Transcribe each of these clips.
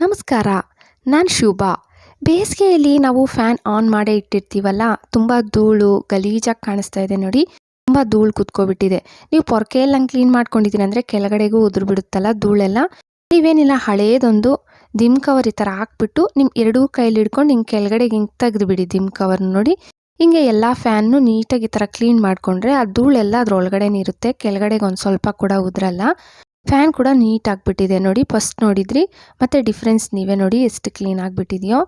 ನಮಸ್ಕಾರ, ನಾನು ಶುಭ. ಬೇಸಿಗೆಯಲ್ಲಿ ನಾವು ಫ್ಯಾನ್ ಆನ್ ಮಾಡೇ ಇಟ್ಟಿರ್ತೀವಲ್ಲ, ತುಂಬ ಧೂಳು, ಗಲೀಜಾಗಿ ಕಾಣಿಸ್ತಾ ಇದೆ ನೋಡಿ, ತುಂಬ ಧೂಳು ಕುತ್ಕೊಬಿಟ್ಟಿದೆ. ನೀವು ಪೊರ್ಕೆಯಲ್ಲಿ ಕ್ಲೀನ್ ಮಾಡ್ಕೊಂಡಿದ್ದೀನಿ ಅಂದರೆ ಕೆಳಗಡೆಗೂ ಉದುರು ಬಿಡುತ್ತಲ್ಲ ಧೂಳೆಲ್ಲ. ನೀವೇನಿಲ್ಲ, ಹಳೇದೊಂದು ದಿಮ್ ಕವರ್ ಈ ಥರ ಹಾಕ್ಬಿಟ್ಟು ನಿಮ್ಮ ಎರಡೂ ಕೈಲಿ ಹಿಡ್ಕೊಂಡು ಹಿಂಗೆ ಕೆಳಗಡೆ ಹಿಂಗೆ ತೆಗೆದುಬಿಡಿ ದಿಮ್ ಕವರ್ ನೋಡಿ. ಹಿಂಗೆ ಎಲ್ಲ ಫ್ಯಾನ್ನು ನೀಟಾಗಿ ಈ ಥರ ಕ್ಲೀನ್ ಮಾಡಿಕೊಂಡ್ರೆ ಆ ಧೂಳೆಲ್ಲ ಅದ್ರೊಳಗಡೆನೇ ಇರುತ್ತೆ, ಕೆಳಗಡೆಗೆ ಒಂದು ಸ್ವಲ್ಪ ಕೂಡ ಉದ್ರಲ್ಲ. ಫ್ಯಾನ್ ಕೂಡ ನೀಟ್ ಆಗಿಬಿಟ್ಟಿದೆ. ನೋಡಿ ಫಸ್ಟ್ ನೋಡಿದ್ರಿ. ಮತ್ತು ಡಿಫ್ರೆನ್ಸ್ ನೀವೇ ನೋಡಿ ಎಷ್ಟು ಕ್ಲೀನ್ ಆಗಿಬಿಟ್ಟಿದೆಯೋ.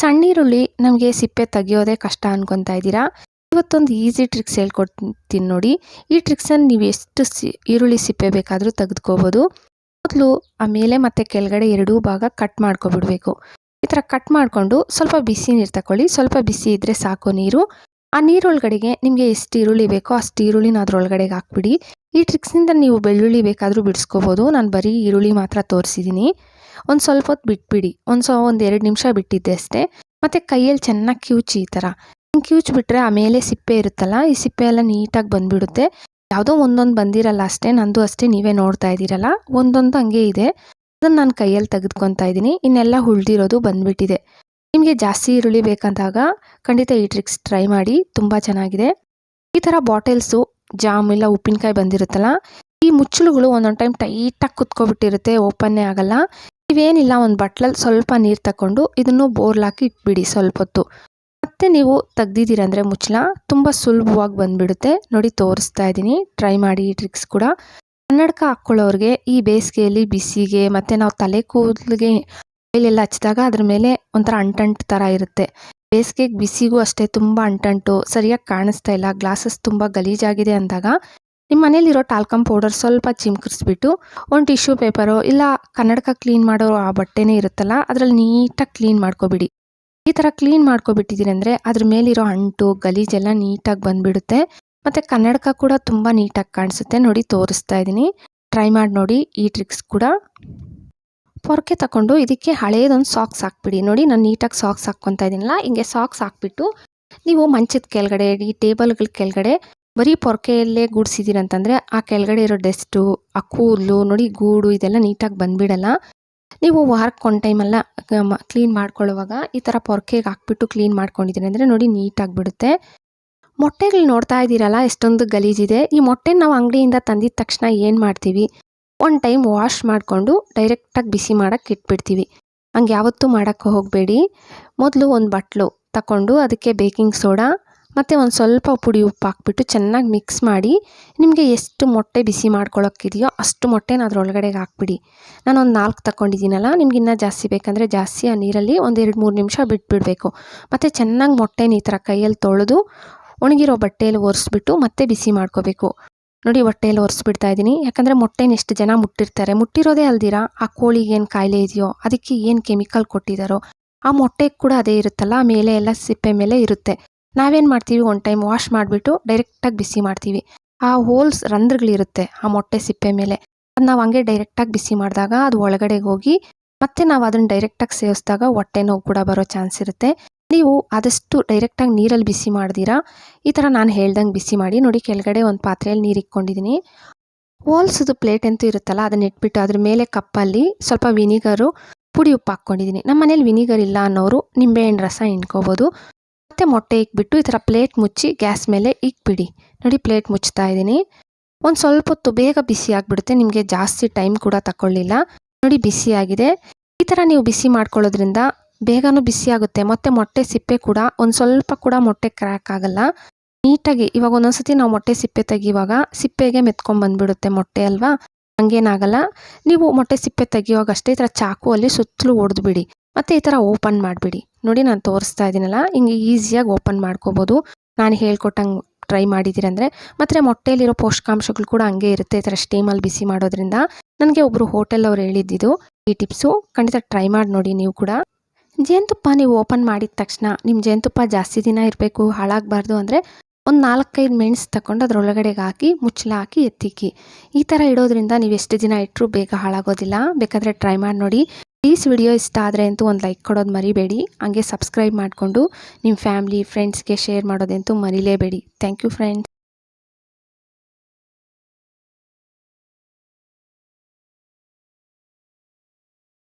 ಸಣ್ಣ ಈರುಳ್ಳಿ ನಮಗೆ ಸಿಪ್ಪೆ ತೆಗಿಯೋದೇ ಕಷ್ಟ ಅನ್ಕೊತಾ ಇದ್ದೀರಾ? ಇವತ್ತೊಂದು ಈಸಿ ಟ್ರಿಕ್ಸ್ ಹೇಳ್ಕೊಡ್ತೀನಿ ನೋಡಿ. ಈ ಟ್ರಿಕ್ಸನ್ನು ನೀವು ಎಷ್ಟು ಸಿ, ಈರುಳ್ಳಿ ಸಿಪ್ಪೆ ಬೇಕಾದರೂ ತೆಗೆದುಕೋಬೋದು. ಮೊದಲು ಆ ಮೇಲೆ ಮತ್ತು ಕೆಳಗಡೆ ಎರಡೂ ಭಾಗ ಕಟ್ ಮಾಡ್ಕೊಬಿಡ್ಬೇಕು. ಈ ಥರ ಕಟ್ ಮಾಡಿಕೊಂಡು ಸ್ವಲ್ಪ ಬಿಸಿ ನೀರು ತಗೊಳ್ಳಿ ಸ್ವಲ್ಪ ಬಿಸಿ ಇದ್ದರೆ ಸಾಕು ನೀರು. ಆ ನೀರೊಳಗಡೆಗೆ ನಿಮಗೆ ಎಷ್ಟು ಈರುಳ್ಳಿ ಬೇಕೋ ಅಷ್ಟು ಈರುಳ್ಳಿನ ಅದರೊಳಗಡೆಗೆ ಹಾಕ್ಬಿಡಿ. ಈ ಟ್ರಿಕ್ಸ್ನಿಂದ ನೀವು ಬೆಳ್ಳುಳ್ಳಿ ಬೇಕಾದರೂ ಬಿಡಿಸ್ಕೋಬೋದು. ನಾನು ಬರೀ ಈರುಳ್ಳಿ ಮಾತ್ರ ತೋರಿಸಿದ್ದೀನಿ ಒಂದು ಸ್ವಲ್ಪ ಹೊತ್ತು ಬಿಟ್ಬಿಡಿ. ಒಂದು ಸೊ, ಒಂದು ಎರಡು ನಿಮಿಷ ಬಿಟ್ಟಿದ್ದೆ ಅಷ್ಟೇ. ಮತ್ತು ಕೈಯಲ್ಲಿ ಚೆನ್ನಾಗಿ ಕಿವುಚಿ ಈ ಥರ ಕಿವುಚ್ಬಿಟ್ರೆ ಆಮೇಲೆ ಮೇಲೆ ಸಿಪ್ಪೆ ಇರುತ್ತಲ್ಲ, ಈ ಸಿಪ್ಪೆ ಎಲ್ಲ ನೀಟಾಗಿ ಬಂದುಬಿಡುತ್ತೆ. ಯಾವುದೋ ಒಂದೊಂದು ಬಂದಿರಲ್ಲ ಅಷ್ಟೇ, ನಂದು ಅಷ್ಟೇ ನೀವೇ ನೋಡ್ತಾ ಇದ್ದೀರಲ್ಲ? ಒಂದೊಂದು ಹಂಗೆ ಇದೆ. ಅದನ್ನು ನಾನು ಕೈಯಲ್ಲಿ ತೆಗೆದುಕೊತಾ ಇದ್ದೀನಿ. ಇನ್ನೆಲ್ಲ ಉಳ್ದಿರೋದು ಬಂದುಬಿಟ್ಟಿದೆ. ನಿಮಗೆ ಜಾಸ್ತಿ ಈರುಳ್ಳಿ ಬೇಕಂದಾಗ ಖಂಡಿತ ಈ ಟ್ರಿಕ್ಸ್ ಟ್ರೈ ಮಾಡಿ. ತುಂಬ ಚೆನ್ನಾಗಿದೆ. ಈ ಥರ ಬಾಟಲ್ಸು ಜಾಮ್ ಇಲ್ಲ, ಉಪ್ಪಿನಕಾಯಿ ಬಂದಿರುತ್ತಲ್ಲ, ಈ ಮುಚ್ಚಳುಗಳು ಒಂದೊಂದು ಟೈಮ್ ಟೈಟಾಗಿ ಕುತ್ಕೊಬಿಟ್ಟಿರುತ್ತೆ ಓಪನ್ನೇ ಆಗಲ್ಲ. ನೀವೇನಿಲ್ಲ ಒಂದು ಬಟ್ಲಲ್ಲಿ ಸ್ವಲ್ಪ ನೀರು ತಗೊಂಡು ಇದನ್ನು ಬೋರ್ಲಾಕಿ ಇಟ್ಬಿಡಿ ಸ್ವಲ್ಪ ಹೊತ್ತು. ಮತ್ತೆ ನೀವು ತೆಗ್ದಿದ್ದೀರಂದರೆ ಮುಚ್ಚಳ, ತುಂಬ ಸುಲಭವಾಗಿ ಬಂದುಬಿಡುತ್ತೆ. ನೋಡಿ, ತೋರಿಸ್ತಾ ಇದ್ದೀನಿ ಟ್ರೈ ಮಾಡಿ ಈ ಟ್ರಿಕ್ಸ್ ಕೂಡ. ಕನ್ನಡಕ ಹಾಕ್ಕೊಳ್ಳೋರಿಗೆ ಈ ಬೇಸಿಗೆಯಲ್ಲಿ ಬಿಸಿಗೆ, ಮತ್ತು ನಾವು ತಲೆ ಕೂದಲಿಗೆ ಎಲ್ಲ ಹಚ್ಚಿದಾಗ ಅದ್ರ ಮೇಲೆ ಒಂಥರ ಅಂಟಂಟು ಥರ ಇರುತ್ತೆ. ಬೇಸಿಗೆಗೆ ಬಿಸಿಗೂ ಅಷ್ಟೇ ತುಂಬ ಅಂಟಂಟು, ಸರಿಯಾಗಿ ಕಾಣಿಸ್ತಾ ಇಲ್ಲ, ಗ್ಲಾಸಸ್ ತುಂಬ ಗಲೀಜಾಗಿದೆ ಅಂದಾಗ ನಿಮ್ಮ ಮನೇಲಿರೋ ಟಾಲ್ಕಮ್ ಪೌಡರ್ ಸ್ವಲ್ಪ ಚಿಮ್ಕಿಸ್ಬಿಟ್ಟು ಒಂದು ಟಿಶ್ಯೂ ಪೇಪರು ಇಲ್ಲ ಕನ್ನಡಕ ಕ್ಲೀನ್ ಮಾಡೋ ಆ ಬಟ್ಟೆನೇ ಇರುತ್ತಲ್ಲ, ಅದರಲ್ಲಿ ನೀಟಾಗಿ ಕ್ಲೀನ್ ಮಾಡ್ಕೊಬಿಡಿ. ಈ ಥರ ಕ್ಲೀನ್ ಮಾಡ್ಕೊಬಿಟ್ಟಿದ್ದೀನಿ ಅಂದರೆ ಅದ್ರ ಮೇಲಿರೋ ಅಂಟು, ಗಲೀಜೆಲ್ಲ ನೀಟಾಗಿ ಬಂದುಬಿಡುತ್ತೆ. ಮತ್ತು ಕನ್ನಡಕ ಕೂಡ ತುಂಬ ನೀಟಾಗಿ ಕಾಣಿಸುತ್ತೆ, ನೋಡಿ ತೋರಿಸ್ತಾ ಇದ್ದೀನಿ ಟ್ರೈ ಮಾಡಿ ನೋಡಿ, ಈ ಟ್ರಿಕ್ಸ್ ಕೂಡ. ಪೊರಕೆ ತಗೊಂಡು ಇದಕ್ಕೆ ಹಳೇದೊಂದು ಸಾಕ್ಸ್ ಹಾಕ್ಬಿಡಿ. ನೋಡಿ ನಾನು ನೀಟಾಗಿ ಸಾಕ್ಸ್ ಹಾಕ್ಕೊತಾ ಇದ್ದೀನಲ್ಲ ಹಿಂಗೆ ಸಾಕ್ಸ್ ಹಾಕ್ಬಿಟ್ಟು ನೀವು ಮಂಚದ ಕೆಳಗಡೆ, ಈ ಟೇಬಲ್ಗಳ ಕೆಳಗಡೆ ಬರೀ ಪೊರ್ಕೆಯಲ್ಲೇ ಗೂಡಿಸಿದ್ದೀರಂತಂದರೆ ಆ ಕೆಳಗಡೆ ಇರೋ ಡೆಸ್ಟು, ಆ ಕೂದಲು, ನೋಡಿ ಗೂಡು ಇದೆಲ್ಲ ನೀಟಾಗಿ ಬಂದುಬಿಡಲ್ಲ. ನೀವು ವಾರಕ್ಕೆ ಒನ್ ಟೈಮೆಲ್ಲ ಕ್ಲೀನ್ ಮಾಡ್ಕೊಳ್ಳುವಾಗ ಈ ಥರ ಪೊರ್ಕೆಗೆ ಹಾಕ್ಬಿಟ್ಟು ಕ್ಲೀನ್ ಮಾಡ್ಕೊಂಡಿದ್ದೀನಿ ಅಂದರೆ ನೋಡಿ ನೀಟಾಗಿ ಬಿಡುತ್ತೆ ಮೊಟ್ಟೆಗಳು ನೋಡ್ತಾ ಇದ್ದೀರಲ್ಲ ಎಷ್ಟೊಂದು ಗಲೀಜಿದೆ. ಈ ಮೊಟ್ಟೆ ನಾವು ಅಂಗಡಿಯಿಂದ ತಂದಿದ ತಕ್ಷಣ ಏನು ಮಾಡ್ತೀವಿ? ಒಂದು ಟೈಮ್ ವಾಶ್ ಮಾಡಿಕೊಂಡು ಡೈರೆಕ್ಟಾಗಿ ಬಿಸಿ ಮಾಡೋಕ್ಕೆ ಇಟ್ಬಿಡ್ತೀವಿ. ಹಂಗೆ ಯಾವತ್ತೂ ಮಾಡೋಕ್ಕೆ ಹೋಗಬೇಡಿ. ಮೊದಲು ಒಂದು ಬಟ್ಲು ತಗೊಂಡು ಅದಕ್ಕೆ ಬೇಕಿಂಗ್ ಸೋಡಾ ಮತ್ತು ಒಂದು ಸ್ವಲ್ಪ ಪುಡಿ ಉಪ್ಪು ಹಾಕ್ಬಿಟ್ಟು ಚೆನ್ನಾಗಿ ಮಿಕ್ಸ್ ಮಾಡಿ ನಿಮಗೆ ಎಷ್ಟು ಮೊಟ್ಟೆ ಬಿಸಿ ಮಾಡ್ಕೊಳ್ಳೋಕ್ಕಿದೆಯೋ ಅಷ್ಟು ಮೊಟ್ಟೆನ ಅದರೊಳಗಡೆಗೆ ಹಾಕ್ಬಿಡಿ. ನಾನು ಒಂದು ನಾಲ್ಕು ತಗೊಂಡಿದ್ದೀನಲ್ಲ ನಿಮ್ಗೆ ಇನ್ನೂ ಜಾಸ್ತಿ ಬೇಕಂದರೆ ಜಾಸ್ತಿ ಆ ನೀರಲ್ಲಿ ಒಂದು ಎರಡು ಮೂರು ನಿಮಿಷ ಬಿಟ್ಬಿಡಬೇಕು. ಮತ್ತು ಚೆನ್ನಾಗಿ ಮೊಟ್ಟೆನ ಈ ಥರ ಕೈಯಲ್ಲಿ ತೊಳೆದು ಒಣಗಿರೋ ಬಟ್ಟೆಯಲ್ಲಿ ಒರೆಸ್ಬಿಟ್ಟು ಮತ್ತೆ ಬಿಸಿ ಮಾಡ್ಕೋಬೇಕು. ನೋಡಿ ಹೊಟ್ಟೆಯಲ್ಲಿ ಒರೆಸ್ಬಿಡ್ತಾ ಇದ್ದೀನಿ. ಯಾಕಂದರೆ ಮೊಟ್ಟೆನ ಎಷ್ಟು ಜನ ಮುಟ್ಟಿರ್ತಾರೆ. ಮುಟ್ಟಿರೋದೇ ಅಲ್ದಿರಾ? ಆ ಕೋಳಿಗೆ ಏನು ಕಾಯಿಲೆ ಇದೆಯೋ? ಅದಕ್ಕೆ ಏನು ಕೆಮಿಕಲ್ ಕೊಟ್ಟಿದ್ದಾರೋ ಆ ಮೊಟ್ಟೆ ಕೂಡ ಅದೇ ಇರುತ್ತಲ್ಲ? ಮೇಲೆ ಎಲ್ಲ ಸಿಪ್ಪೆ ಮೇಲೆ ಇರುತ್ತೆ. ನಾವೇನು ಮಾಡ್ತೀವಿ? ಒನ್ ಟೈಮ್ ವಾಶ್ ಮಾಡಿಬಿಟ್ಟು ಡೈರೆಕ್ಟಾಗಿ ಬಿಸಿ ಮಾಡ್ತೀವಿ. ಆ ಹೋಲ್ಸ್ ರಂಧ್ರಗಳಿರುತ್ತೆ ಆ ಮೊಟ್ಟೆ ಸಿಪ್ಪೆ ಮೇಲೆ. ಅದು ನಾವು ಹಂಗೆ ಡೈರೆಕ್ಟಾಗಿ ಬಿಸಿ ಮಾಡಿದಾಗ ಅದು ಒಳಗಡೆಗೆ ಹೋಗಿ ಮತ್ತೆ ನಾವು ಅದನ್ನು ಡೈರೆಕ್ಟಾಗಿ ಸೇವಿಸಿದಾಗ ಹೊಟ್ಟೆ ನೋವು ಕೂಡ ಬರೋ ಚಾನ್ಸ್ ಇರುತ್ತೆ. ನೀವು ಆದಷ್ಟು ಡೈರೆಕ್ಟಾಗಿ ನೀರಲ್ಲಿ ಬಿಸಿ ಮಾಡ್ದಿರಾ? ಈ ಥರ ನಾನು ಹೇಳ್ದಂಗೆ ಬಿಸಿ ಮಾಡಿ ನೋಡಿ ಕೆಳಗಡೆ ಒಂದು ಪಾತ್ರೆಯಲ್ಲಿ ನೀರು ಇಕ್ಕೊಂಡಿದ್ದೀನಿ ಹೋಲ್ಸದು ಪ್ಲೇಟ್ ಅಂತೂ ಇರುತ್ತಲ್ಲ, ಅದನ್ನ ಇಟ್ಬಿಟ್ಟು ಅದ್ರ ಮೇಲೆ ಕಪ್ಪಲ್ಲಿ ಸ್ವಲ್ಪ ವಿನಿಗರು ಪುಡಿ ಉಪ್ಪು ಹಾಕ್ಕೊಂಡಿದ್ದೀನಿ ನಮ್ಮ ಮನೇಲಿ ವಿನಿಗರ್ ಇಲ್ಲ ಅನ್ನೋರು ನಿಂಬೆಹಣ್ಣು ರಸ ಹಿಂಡ್ಕೋಬೋದು. ಮತ್ತು ಮೊಟ್ಟೆ ಇಕ್ಬಿಟ್ಟು ಈ ಥರ ಪ್ಲೇಟ್ ಮುಚ್ಚಿ ಗ್ಯಾಸ್ ಮೇಲೆ ಇಕ್ಬಿಡಿ. ನೋಡಿ ಪ್ಲೇಟ್ ಮುಚ್ತಾ ಇದ್ದೀನಿ ಒಂದು ಸ್ವಲ್ಪ ಹೊತ್ತು ಬೇಗ ಬಿಸಿ ಆಗಿಬಿಡುತ್ತೆ, ನಿಮಗೆ ಜಾಸ್ತಿ ಟೈಮ್ ಕೂಡ ತಗೊಳ್ಳಿಲ್ಲ ನೋಡಿ ಬಿಸಿ ಆಗಿದೆ ಈ ಥರ ನೀವು ಬಿಸಿ ಮಾಡ್ಕೊಳ್ಳೋದ್ರಿಂದ ಬೇಗನೂ ಬಿಸಿ ಆಗುತ್ತೆ. ಮತ್ತು ಮೊಟ್ಟೆ ಸಿಪ್ಪೆ ಕೂಡ, ಒಂದು ಸ್ವಲ್ಪ ಕೂಡ ಮೊಟ್ಟೆ ಕ್ರ್ಯಾಕ್ ಆಗಲ್ಲ. ನೀಟಾಗಿ, ಇವಾಗ ಒಂದೊಂದ್ಸತಿ ನಾವು ಮೊಟ್ಟೆ ಸಿಪ್ಪೆ ತೆಗಿಯುವಾಗ ಸಿಪ್ಪೆಗೆ ಮೆತ್ಕೊಂಡ್ಬಂದ್ಬಿಡುತ್ತೆ ಮೊಟ್ಟೆ ಅಲ್ವಾ? ಹಂಗೇನಾಗಲ್ಲ. ನೀವು ಮೊಟ್ಟೆ ಸಿಪ್ಪೆ ತೆಗಿಯುವಾಗ ಅಷ್ಟೇ ಈ ಥರ ಚಾಕು ಅಲ್ಲಿ ಸುತ್ತಲೂ ಹೊಡೆದ್ಬಿಡಿ ಮತ್ತು ಈ ಥರ ಓಪನ್ ಮಾಡಿಬಿಡಿ. ನೋಡಿ ನಾನು ತೋರಿಸ್ತಾ ಇದ್ದೀನಲ್ಲ ಹಿಂಗೆ ಈಸಿಯಾಗಿ ಓಪನ್ ಮಾಡ್ಕೋಬೋದು. ನಾನು ಹೇಳ್ಕೊಟ್ಟಂಗೆ ಟ್ರೈ ಮಾಡಿದ್ದೀರಂದರೆ ಮತ್ತು ಮೊಟ್ಟೆಯಲ್ಲಿರೋ ಪೋಷಕಾಂಶಗಳು ಕೂಡ ಹಂಗೆ ಇರುತ್ತೆ ಈ ಥರ ಸ್ಟೀಮಲ್ಲಿ ಬಿಸಿ ಮಾಡೋದ್ರಿಂದ. ನನಗೆ ಒಬ್ಬರು ಹೋಟೆಲ್ ಅವ್ರು ಹೇಳಿದ್ದಿದ್ದು ಈ ಟಿಪ್ಸು. ಖಂಡಿತ ಟ್ರೈ ಮಾಡಿ ನೋಡಿ ನೀವು ಕೂಡ. ಜೇನುತುಪ್ಪ ನೀವು ಓಪನ್ ಮಾಡಿದ ತಕ್ಷಣ ನಿಮ್ಮ ಜೇನುತುಪ್ಪ ಜಾಸ್ತಿ ದಿನ ಇರಬೇಕು, ಹಾಳಾಗಬಾರ್ದು ಅಂದರೆ ಒಂದು ನಾಲ್ಕೈದು ಮೆಣಸು ತಗೊಂಡು ಅದರೊಳಗಡೆಗೆ ಹಾಕಿ ಮುಚ್ಚಲ ಹಾಕಿ ಎತ್ತಿಕ್ಕಿ. ಈ ಥರ ಇಡೋದ್ರಿಂದ ನೀವು ಎಷ್ಟು ದಿನ ಇಟ್ಟರೂ ಬೇಗ ಹಾಳಾಗೋದಿಲ್ಲ. ಬೇಕಾದರೆ ಟ್ರೈ ಮಾಡಿ ನೋಡಿ. ಪ್ಲೀಸ್ ವಿಡಿಯೋ ಇಷ್ಟ ಆದರೆ ಅಂತೂ ಒಂದು ಲೈಕ್ ಕೊಡೋದು ಮರಿಬೇಡಿ. ಹಾಗೆ ಸಬ್ಸ್ಕ್ರೈಬ್ ಮಾಡಿಕೊಂಡು ನಿಮ್ಮ ಫ್ಯಾಮ್ಲಿ ಫ್ರೆಂಡ್ಸ್ಗೆ ಶೇರ್ ಮಾಡೋದಂತೂ ಮರಿಲೇಬೇಡಿ. Thank you friends